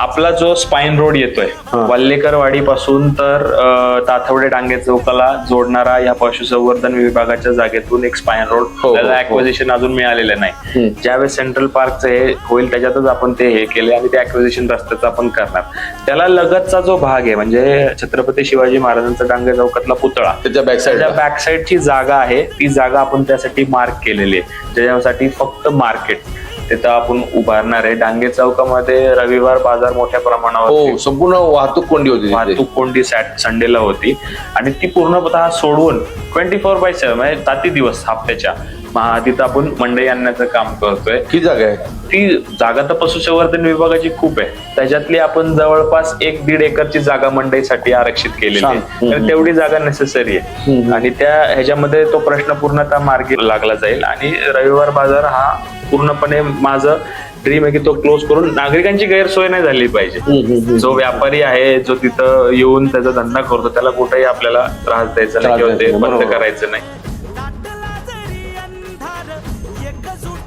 आपला जो spine road येतोय हा. वल्लेकर वाडी पासून तर ताथवडे डांगे चौकाला जोडणारा या पशुसंवर्धन विभागाच्या जागेतून एक स्पाइन रोड हो, हो, त्याला हो. ऍक्विजिशन अजून मिळालेलं नाही. ज्यावेळेस सेंट्रल पार्कचं हे होईल त्याच्यातच आपण ते हे केले आणि ते ऍक्विजिशन रस्त्याचं आपण करणार त्याला लगतचा जो भाग आहे म्हणजे छत्रपती शिवाजी महाराजांचा डांगे चौकातला पुतळा त्याच्या बॅक त्याच्या साईड बॅक साईडची जागा आहे ती जागा आपण त्यासाठी मार्क केलेली आहे त्याच्यासाठी फक्त मार्केट तिथं आपण उभारणार आहे. डांगे चौकामध्ये रविवार बाजार मोठ्या प्रमाणावर हो संपूर्ण वाहतूक कोंडी होती. वाहतूक कोंडी सॅट संडेला होती. आणि ती पूर्णतः सोडवून ट्वेंटी फोर बाय सेव्हन म्हणजे ताती दिवस हप्त्याच्या तिथं आपण मंडई आणण्याचं काम करतोय. किती जागा आहे? ती जागा तर पशुसंवर्धन विभागाची खूप आहे. त्याच्यातली आपण जवळपास एक दीड एकरची जागा मंडईसाठी आरक्षित केलेली आहे. तर तेवढी जागा नेसेसरी आहे. आणि त्या ह्याच्यामध्ये तो प्रश्न पूर्णतः मार्गी लागला जाईल. आणि रविवार बाजार हा पूर्णपणे माझं ड्रीम आहे की तो क्लोज करून नागरिकांची गैरसोय नाही झाली पाहिजे. जो व्यापारी आहे जो तिथं येऊन त्याचा धंदा करतो त्याला कुठेही आपल्याला त्रास द्यायचा नाही बंद. करायचं नाही. பக்க சுடு